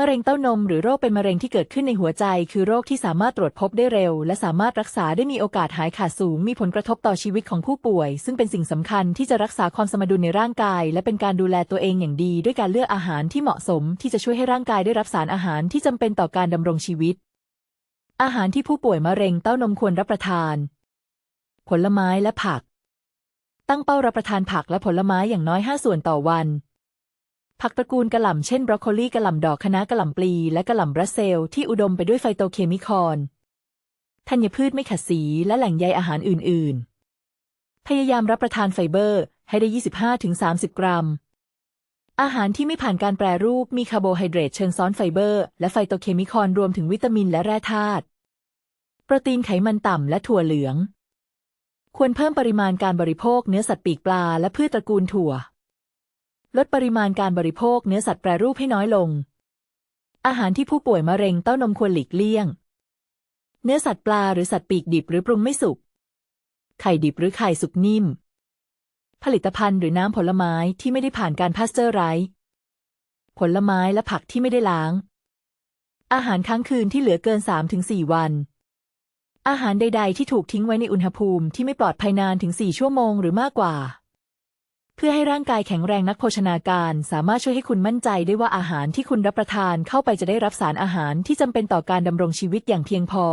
มะเร็งเต้านมหรือโรคเป็นมะเร็งที่เกิดขึ้นในหัวใจ คือโรคที่สามารถตรวจพบได้เร็ว และสามารถรักษาได้มีโอกาสหายขาดสูง มีผลกระทบต่อชีวิตของผู้ป่วย ซึ่งเป็นสิ่งสำคัญที่จะรักษาความสมดุลในร่างกาย และเป็นการดูแลตัวเองอย่างดี ด้วยการเลือกอาหารที่เหมาะสม ที่จะช่วยให้ร่างกายได้รับสารอาหารที่จำเป็นต่อการดำรงชีวิต อาหารที่ผู้ป่วยมะเร็งเต้านมควรรับประทาน ผลไม้และผัก ตั้งเป้ารับประทานผักและผลไม้อย่างน้อย 5 ส่วนต่อวัน ผักตระกูลกระหล่ำเช่นบรอกโคลีกระหล่ำดอกคะน้ากระหล่ำปลีและกระหล่ำบรัสเซลที่อุดมไปด้วยไฟโตเคมีคอนธัญพืชไม่ขัดสีและแหล่งใยอาหารอื่น ๆ พยายามรับประทานไฟเบอร์ให้ได้ 25-30 กรัม อาหารที่ไม่ผ่านการแปรรูปมีคาร์โบไฮเดรตเชิงซ้อนไฟเบอร์ และไฟโตเคมีคอนรวมถึงวิตามินและแร่ธาตุ โปรตีนไขมันต่ำและถั่วเหลือง ควรเพิ่มปริมาณการบริโภคเนื้อสัตว์ปีกปลาและพืชตระกูลถั่ว ลดปริมาณการบริโภคเนื้อสัตว์แปรรูปให้น้อยลง อาหารที่ผู้ป่วยมะเร็งเต้านมควรหลีกเลี่ยง เนื้อสัตว์ปลาหรือสัตว์ปีกดิบหรือปรุงไม่สุก ไข่ดิบหรือไข่สุกนิ่ม ผลิตภัณฑ์หรือน้ำผลไม้ที่ไม่ได้ผ่านการพาสเจอร์ไรส์ผลไม้และผักที่ไม่ได้ล้าง อาหารค้างคืนที่เหลือเกิน 3-4 วัน อาหารใด ๆ ที่ถูกทิ้งไว้ในอุณหภูมิที่ไม่ปลอดภัยนานถึง 4 ชั่วโมงหรือมากกว่า เพื่อให้ร่างกายแข็งแรงนักโภชนาการ สามารถช่วยให้คุณมั่นใจได้ว่าอาหารที่คุณรับประทานเข้าไปจะได้รับสารอาหารที่จำเป็นต่อการดำรงชีวิตอย่างเพียงพอ